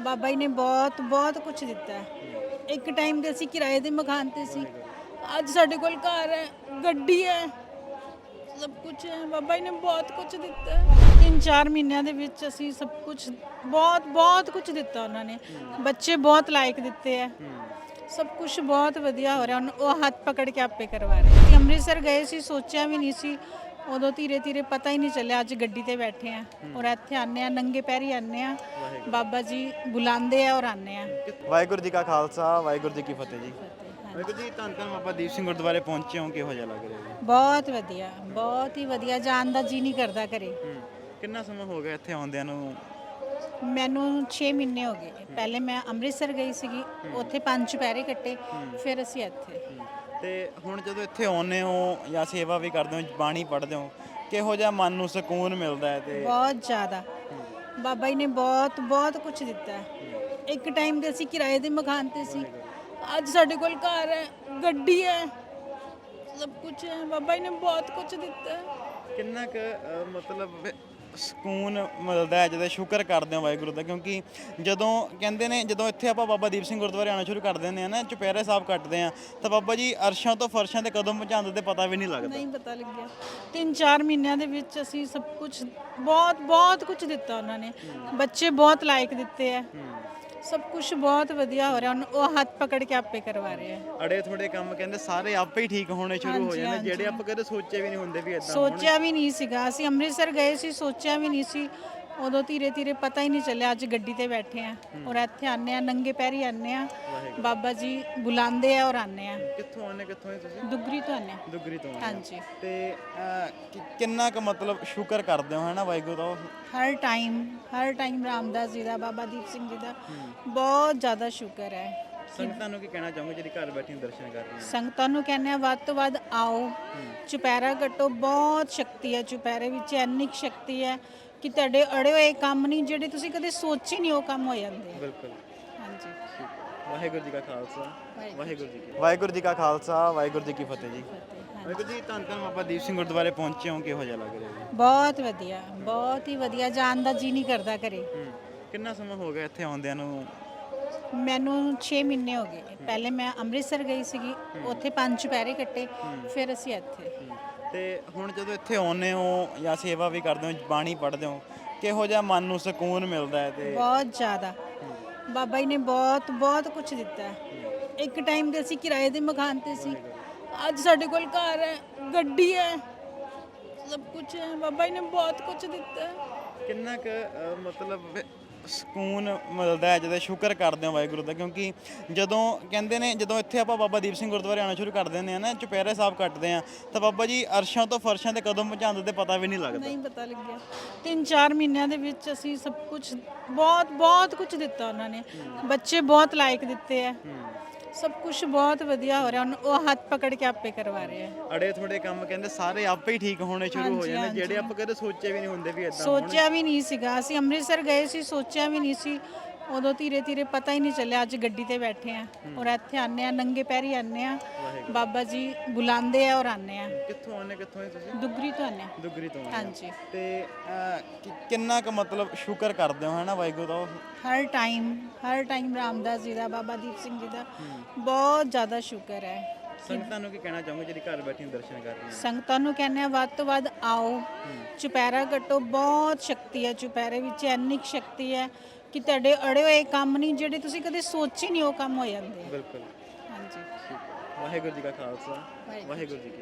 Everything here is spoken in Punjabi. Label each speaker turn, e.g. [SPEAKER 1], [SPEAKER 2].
[SPEAKER 1] ਬਾਬਾ ਜੀ ਨੇ ਬਹੁਤ ਬਹੁਤ ਕੁਝ ਦਿੱਤਾ ਹੈ। ਇੱਕ ਟਾਈਮ ਤੇ ਅਸੀਂ ਕਿਰਾਏ ਦੇ ਮਕਾਨ ਤੇ ਸੀ। ਅੱਜ ਸਾਡੇ ਕੋਲ ਘਰ ਹੈ, ਗੱਡੀ ਹੈ। ਸਭ ਕੁਝ ਹੈ, ਬਾਬਾ ਜੀ ਨੇ ਬਹੁਤ ਕੁਝ ਦਿੱਤਾ ਹੈ। ਤਿੰਨ ਚਾਰ ਮਹੀਨਿਆਂ ਦੇ ਵਿੱਚ ਅਸੀਂ ਸਭ ਕੁਝ ਬਹੁਤ ਬਹੁਤ ਕੁਝ ਦਿੱਤਾ ਉਹਨਾਂ ਨੇ। ਬੱਚੇ ਬਹੁਤ ਲਾਇਕ ਦਿੱਤੇ ਹੈ। ਸਭ ਕੁਝ ਬਹੁਤ ਵਧੀਆ ਹੋ ਰਿਹਾ। ਹੁਣ ਉਹ ਹੱਥ ਪਕੜ ਕੇ ਆਪੇ ਕਰਵਾ ਰਹੇ ਅਸੀਂ ਅੰਮ੍ਰਿਤਸਰ ਗਏ ਸੀ, ਸੋਚਿਆ ਵੀ ਨਹੀਂ ਸੀ ਉਦੋਂ ਧੀਰੇ ਧੀਰੇ ਪਤਾ ਹੀ ਨਹੀਂ ਚੱਲਿਆ ਅੱਜ ਗੱਡੀ ਤੇ ਬੈਠੇ ਆ। ਔਰ ਇੱਥੇ ਆਨੇ ਆ ਨੰਗੇ ਪੈਰੀ ਆਨੇ ਆ। ਬਾਬਾ ਜੀ ਬੁਲਾਉਂਦੇ ਆ ਔਰ ਆਨੇ ਆ।
[SPEAKER 2] ਵਾਹਿਗੁਰੂ ਜੀ ਕਾ ਖਾਲਸਾ ਵਾਹਿਗੁਰੂ ਜੀ ਕੀ ਫਤਿਹ ਜੀ। ਵਾਹਿਗੁਰੂ ਜੀ ਧੰਨ ਧੰਨ ਬਾਬਾ ਦੀਪ ਸਿੰਘ ਗੁਰਦੁਆਰੇ ਪਹੁੰਚੇ ਹੋ ਕਿਹੋ ਜਿਹਾ ਲੱਗ ਰਿਹਾ ਜੀ?
[SPEAKER 1] ਬਹੁਤ ਵਧੀਆ ਬਹੁਤ ਹੀ ਵਧੀਆ ਜਾਣ ਦਾ ਜੀ ਨਹੀਂ ਕਰਦਾ ਘਰੇ।
[SPEAKER 2] ਹੂੰ ਕਿੰਨਾ ਸਮਾਂ ਹੋ ਗਿਆ ਇੱਥੇ ਆਉਂਦਿਆਂ ਨੂੰ?
[SPEAKER 1] ਮੈਨੂੰ 6 ਮਹੀਨੇ ਹੋ ਗਏ। ਪਹਿਲੇ ਮੈਂ ਅੰਮ੍ਰਿਤਸਰ ਗਈ ਸੀਗੀ ਉੱਥੇ ਪੰਜ ਚੁਪਹਿਰੇ ਕੱਟੇ ਫਿਰ ਅਸੀਂ ਇੱਥੇ।
[SPEAKER 2] ਤੇ ਹੁਣ ਜਦੋਂ ਇੱਥੇ ਆਉਂਦੇ ਹੋ ਜਾਂ ਸੇਵਾ ਵੀ ਕਰਦੇ ਹੋ ਬਾਣੀ ਪੜ੍ਹਦੇ ਹੋ ਕਿਹੋ ਜਿਹਾ ਮਨ ਨੂੰ ਸਕੂਨ ਮਿਲਦਾ ਹੈ ਤੇ
[SPEAKER 1] ਬਹੁਤ ਜ਼ਿਆਦਾ। ਬਾਬਾ ਜੀ ਨੇ ਬਹੁਤ ਬਹੁਤ ਕੁਝ ਦਿੱਤਾ ਹੈ। ਇੱਕ ਟਾਈਮ ਤੇ ਅਸੀਂ ਕਿਰਾਏ ਦੇ ਮਕਾਨ ਤੇ ਸੀ। ਅੱਜ ਸਾਡੇ ਕੋਲ ਘਰ ਹੈ ਗੱਡੀ ਹੈ ਸਭ ਕੁਝ ਹੈ। ਬਾਬਾ ਜੀ ਨੇ ਬਹੁਤ ਕੁਝ ਦਿੱਤਾ ਹੈ।
[SPEAKER 2] ਕਿੰਨਾ ਕੁ ਅ, ਮਤਲਬ ਸਕੂਨ ਮਿਲਦਾ ਹੈ ਜਦੋਂ ਸ਼ੁਕਰ ਕਰਦੇ ਹਾਂ ਵਾਹਿਗੁਰੂ ਦਾ ਕਿਉਂਕਿ ਜਦੋਂ ਕਹਿੰਦੇ ਨੇ ਜਦੋਂ ਇੱਥੇ ਆਪਾਂ ਬਾਬਾ ਦੀਪ ਸਿੰਘ ਗੁਰਦੁਆਰੇ ਆਉਣਾ ਸ਼ੁਰੂ ਕਰ ਦਿੰਦੇ ਆ ਨਾ ਚੁਪਹਿਰੇ ਸਾਹਿਬ ਕੱਟਦੇ ਆ ਤਾਂ ਬਾਬਾ ਜੀ ਅਰਸ਼ਾਂ ਤੋਂ ਫਰਸ਼ਾਂ ਤੇ ਕਦਮ ਪਹੁੰਚਾਉਂਦੇ ਤੇ ਪਤਾ ਵੀ ਨਹੀਂ ਲੱਗਦਾ।
[SPEAKER 1] ਨਹੀਂ ਪਤਾ ਲੱਗਿਆ। ਤਿੰਨ ਚਾਰ ਮਹੀਨਿਆਂ ਦੇ ਵਿੱਚ ਅਸੀਂ ਸਭ ਕੁਝ ਬਹੁਤ ਬਹੁਤ ਕੁਝ ਦਿੱਤਾ ਉਹਨਾਂ ਨੇ। ਬੱਚੇ ਬਹੁਤ ਲਾਇਕ ਦਿੱਤੇ ਹੈ। ਸਭ ਕੁਝ ਬਹੁਤ ਵਧੀਆ ਹੋ ਰਿਹਾ। ਹੁਣ ਉਹ ਹੱਥ ਪਕੜ ਕੇ ਆਪੇ ਕਰਵਾ ਰਹੇ ਆ।
[SPEAKER 2] ਅੜੇ ਥੋੜੇ ਕੰਮ ਕਹਿੰਦੇ ਸਾਰੇ ਆਪੇ ਹੀ ਠੀਕ ਹੋਣੇ ਸ਼ੁਰੂ ਹੋ
[SPEAKER 1] ਹਾਂਜੀ,
[SPEAKER 2] ਜਾਂਦੇ
[SPEAKER 1] ਹਾਂਜੀ।
[SPEAKER 2] ਜਿਹੜੇ ਆਪਾਂ ਕਦੇ ਸੋਚੇ ਵੀ ਨਹੀਂ ਹੁੰਦੇ ਵੀ ਇਦਾਂ
[SPEAKER 1] ਸੋਚਿਆ ਵੀ ਨਹੀਂ ਸੀਗਾ। ਅਸੀਂ ਅੰਮ੍ਰਿਤਸਰ ਗਏ ਸੀ ਸੋਚਿਆ ਵੀ ਨਹੀਂ ਸੀ ਉਦੋਂ ਧੀਰੇ ਧੀਰੇ ਪਤਾ ਹੀ ਨਹੀਂ ਚੱਲਿਆ ਅੱਜ ਗੱਡੀ ਤੇ ਬੈਠੇ ਆ। ਔਰ ਇੱਥੇ ਆਨੇ ਆ ਨੰਗੇ ਪੈਰੀ ਆਨੇ ਆ। ਬਾਬਾ ਜੀ ਬੁਲਾਉਂਦੇ ਆ ਔਰ ਆਨੇ ਆ।
[SPEAKER 2] ਕਿੱਥੋਂ ਆਨੇ ਕਿੱਥੋਂ ਹੈ ਤੁਸੀਂ?
[SPEAKER 1] ਦੁਗਰੀ ਤੋਂ ਆਨੇ
[SPEAKER 2] ਦੁਗਰੀ ਤੋਂ ਹੋ।
[SPEAKER 1] ਹਾਂਜੀ।
[SPEAKER 2] ਤੇ ਅਹ, ਕਿ- ਕਿੰਨਾ ਕੁ ਮਤਲਬ ਸ਼ੁਕਰ ਕਰਦੇ ਹੋ ਹਨਾ ਵਾਹਿਗੁਰੂ ਦਾ?
[SPEAKER 1] ਹਰ ਟਾਈਮ ਹਰ ਟਾਈਮ ਰਾਮਦਾਸ ਜੀ ਦਾ ਬਾਬਾ ਦੀਪ ਸਿੰਘ ਜੀ ਦਾ ਬਹੁਤ ਜ਼ਿਆਦਾ ਸ਼ੁਕਰ ਹੈ।
[SPEAKER 2] ਸੰਗਤਾਂ ਨੂੰ ਕੀ ਕਹਿਣਾ ਚਾਹੋਗੇ ਜਿਹੜੀ ਘਰ ਬੈਠੀ ਦਰਸ਼ਨ ਕਰ ਰਹੀਆਂ
[SPEAKER 1] ਸੰਗਤਾਂ ਨੂੰ ਕਹਿੰਦੇ ਆ ਵੱਧ ਤੋਂ ਵੱਧ ਆਓ। ਚੁਪਹਿਰਾ ਕੱਟੋ ਬਹੁਤ ਸ਼ਕਤੀ ਹੈ ਚੁਪਹਿਰੇ ਵਿੱਚ ਇੰਨੀ ਕੁ ਸ਼ਕਤੀ ਹੈ ਕਿ ਤੁਹਾਡੇ ਅੜੇ ਹੋਏ ਕੰਮ ਨਹੀਂ ਜਿਹੜੇ ਤੁਸੀਂ ਕਦੇ ਸੋਚੇ ਨਹੀਂ ਉਹ ਕੰਮ ਹੋ ਜਾਂਦੇ ਆ।
[SPEAKER 2] ਬਿਲਕੁਲ।
[SPEAKER 1] ਹਾਂਜੀ।
[SPEAKER 2] ਵਾਹਿਗੁਰੂ ਜੀ ਕਾ ਖਾਲਸਾ
[SPEAKER 1] ਵਾਹਿਗੁਰੂ
[SPEAKER 2] ਜੀ ਕੀ ਵਾਹਿਗੁਰੂ ਜੀ ਕਾ ਖਾਲਸਾ ਵਾਹਿਗੁਰੂ ਜੀ ਕੀ ਫਤਿਹ ਜੀ। ਵਾਹਿਗੁਰੂ ਜੀ ਧੰਨ ਧੰਨ ਬਾਬਾ ਦੀਪ ਸਿੰਘ ਗੁਰਦੁਆਰੇ ਪਹੁੰਚੇ ਹੋ ਕਿਹੋ ਜਿਹਾ ਲੱਗ ਰਿਹਾ ਜੀ?
[SPEAKER 1] ਬਹੁਤ ਵਧੀਆ ਬਹੁਤ ਹੀ ਵਧੀਆ ਜਾਣ ਦਾ ਜੀ ਨਹੀਂ ਕਰਦਾ ਘਰੇ।
[SPEAKER 2] ਕਿੰਨਾ ਸਮਾਂ ਹੋ ਗਿਆ ਇੱਥੇ ਆਉਂਦਿਆਂ ਨੂੰ?
[SPEAKER 1] ਮੈਨੂੰ 6 ਮਹੀਨੇ ਹੋ ਗਏ। ਪਹਿਲੇ ਮੈਂ ਅੰਮ੍ਰਿਤਸਰ ਗਈ ਸੀਗੀ ਉੱਥੇ ਪੰਜ ਚੁਪਹਿਰੇ ਕੱਟੇ ਫਿਰ ਅਸੀਂ ਇੱਥੇ।
[SPEAKER 2] ਤੇ ਹੁਣ ਜਦੋਂ ਇੱਥੇ ਆਉਂਦੇ ਹੋ ਜਾਂ ਸੇਵਾ ਵੀ ਕਰਦੇ ਹੋ ਬਾਣੀ ਪੜ੍ਹਦੇ ਹੋ ਕਿਹੋ ਜਿਹਾ ਮਨ ਨੂੰ ਸਕੂਨ ਮਿਲਦਾ ਹੈ ਤੇ
[SPEAKER 1] ਬਹੁਤ ਜ਼ਿਆਦਾ। ਬਾਬਾ ਜੀ ਨੇ ਬਹੁਤ ਬਹੁਤ ਕੁਝ ਦਿੱਤਾ ਇੱਕ ਟਾਈਮ ਤੇ ਅਸੀਂ ਕਿਰਾਏ ਦੇ ਮਕਾਨ ਤੇ ਸੀ। ਅੱਜ ਸਾਡੇ ਕੋਲ ਘਰ ਹੈ ਗੱਡੀ ਹੈ ਸਭ ਕੁਝ ਹੈ। ਬਾਬਾ ਜੀ ਨੇ ਬਹੁਤ ਕੁਝ ਦਿੱਤਾ
[SPEAKER 2] ਕਿੰਨਾ ਕੁ ਅ, ਮਤਲਬ ਸਕੂਨ ਮਿਲਦਾ ਹੈ ਜਦੋਂ ਸ਼ੁਕਰ ਕਰਦੇ ਹਾਂ ਵਾਹਿਗੁਰੂ ਦਾ ਕਿਉਂਕਿ ਜਦੋਂ ਕਹਿੰਦੇ ਨੇ ਜਦੋਂ ਇੱਥੇ ਆਪਾਂ ਬਾਬਾ ਦੀਪ ਸਿੰਘ ਗੁਰਦੁਆਰੇ ਆਉਣਾ ਸ਼ੁਰੂ ਕਰ ਦਿੰਦੇ ਆ ਨਾ ਚੁਪਹਿਰੇ ਸਾਹਿਬ ਕੱਟਦੇ ਆ ਤਾਂ ਬਾਬਾ ਜੀ ਅਰਸ਼ਾਂ ਤੋਂ ਫਰਸ਼ਾਂ ਤੇ ਕਦਮ ਪਹੁੰਚਾਉਂਦੇ ਤੇ ਪਤਾ ਵੀ ਨਹੀਂ ਲੱਗਦਾ।
[SPEAKER 1] ਨਹੀਂ ਪਤਾ ਲੱਗਿਆ। ਤਿੰਨ ਚਾਰ ਮਹੀਨਿਆਂ ਦੇ ਵਿੱਚ ਅਸੀਂ ਸਭ ਕੁਝ ਬਹੁਤ ਬਹੁਤ ਕੁਝ ਦਿੱਤਾ ਉਹਨਾਂ ਨੇ। ਬੱਚੇ ਬਹੁਤ ਲਾਇਕ ਦਿੱਤੇ ਹੈ। ਸਭ ਕੁਝ ਬਹੁਤ ਵਧੀਆ ਹੋ ਰਿਹਾ। ਹੁਣ ਉਹ ਹੱਥ ਪਕੜ ਕੇ ਆਪੇ ਕਰਵਾ ਰਹੇ ਆ।
[SPEAKER 2] ਅੜੇ ਥੋੜੇ ਕੰਮ ਕਹਿੰਦੇ ਸਾਰੇ ਆਪੇ ਹੀ ਠੀਕ ਹੋਣੇ ਸ਼ੁਰੂ ਹੋ
[SPEAKER 1] ਹਾਂਜੀ,
[SPEAKER 2] ਜਾਂਦੇ ਜਿਹੜੇ
[SPEAKER 1] ਹਾਂਜੀ।
[SPEAKER 2] ਆਪਾਂ ਕਦੇ ਸੋਚੇ ਵੀ ਨਹੀਂ ਹੁੰਦੇ ਵੀ ਇਦਾਂ
[SPEAKER 1] ਸੋਚਿਆ ਵੀ ਨਹੀਂ ਸੀਗਾ। ਅਸੀਂ ਅੰਮ੍ਰਿਤਸਰ ਗਏ ਸੀ ਸੋਚਿਆ ਵੀ ਨਹੀਂ ਸੀ ਉਦੋਂ ਧੀਰੇ ਧੀਰੇ ਪਤਾ ਹੀ ਨਹੀਂ ਚੱਲਿਆ ਅੱਜ ਗੱਡੀ ਤੇ ਬੈਠੇ ਆ ਔਰ ਇੱਥੇ ਆਨੇ ਆ ਨੰਗੇ ਪੈਰੀ ਆਨੇ ਆ। ਬਾਬਾ ਜੀ ਬੁਲਾਉਂਦੇ ਆ ਔਰ ਆਨੇ ਆ।
[SPEAKER 2] ਕਿੱਥੋਂ ਆਨੇ ਕਿੱਥੋਂ ਹੈ ਤੁਸੀਂ?
[SPEAKER 1] ਦੁਗਰੀ ਤੋਂ ਆਨੇ
[SPEAKER 2] ਦੁਗਰੀ ਤੋਂ ਹੋ।
[SPEAKER 1] ਹਾਂਜੀ।
[SPEAKER 2] ਤੇ ਅਹ, ਕਿ- ਕਿੰਨਾ ਕੁ ਮਤਲਬ ਸ਼ੁਕਰ ਕਰਦੇ ਹੋ ਹਨਾ ਵਾਹਿਗੁਰੂ ਦਾ?
[SPEAKER 1] ਹਰ ਟਾਈਮ ਹਰ ਟਾਈਮ ਰਾਮਦਾਸ ਜੀ ਦਾ ਬਾਬਾ ਦੀਪ ਸਿੰਘ ਜੀ ਦਾ ਬਹੁਤ ਜ਼ਿਆਦਾ ਸ਼ੁਕਰ ਹੈ
[SPEAKER 2] ਸੰਗਤਾਂ ਨੂੰ ਕੀ ਕਹਿਣਾ ਚਾਹੋਗੇ ਜਿਹੜੀ ਘਰ ਬੈਠੀ ਦਰਸ਼ਨ ਕਰ ਰਹੀਆਂ?
[SPEAKER 1] ਸੰਗਤਾਂ ਨੂੰ ਕਹਿੰਦੇ ਆ ਵੱਧ ਤੋਂ ਵੱਧ ਆਓ। ਚੁਪਹਿਰਾ ਕੱਟੋ ਬਹੁਤ ਸ਼ਕਤੀ ਹੈ ਚੁਪਹਿਰੇ ਵਿੱਚ ਇੰਨੀ ਕੁ ਸ਼ਕਤੀ ਹੈ ਕਿ ਤੁਹਾਡੇ ਅੜੇ ਹੋਏ ਕੰਮ ਨਹੀਂ ਜਿਹੜੇ ਤੁਸੀਂ ਕਦੇ ਸੋਚੇ ਨਹੀਂ ਉਹ ਕੰਮ ਹੋ ਜਾਂਦੇ।
[SPEAKER 2] ਬਿਲਕੁਲ।
[SPEAKER 1] ਹਾਂਜੀ।
[SPEAKER 2] ਵਾਹਿਗੁਰੂ ਜੀ ਕਾ ਖਾਲਸਾ।
[SPEAKER 1] ਵਾਹਿਗੁਰੂ
[SPEAKER 2] ਵਾਹਿਗੁਰੂ ਜੀ ਕੀ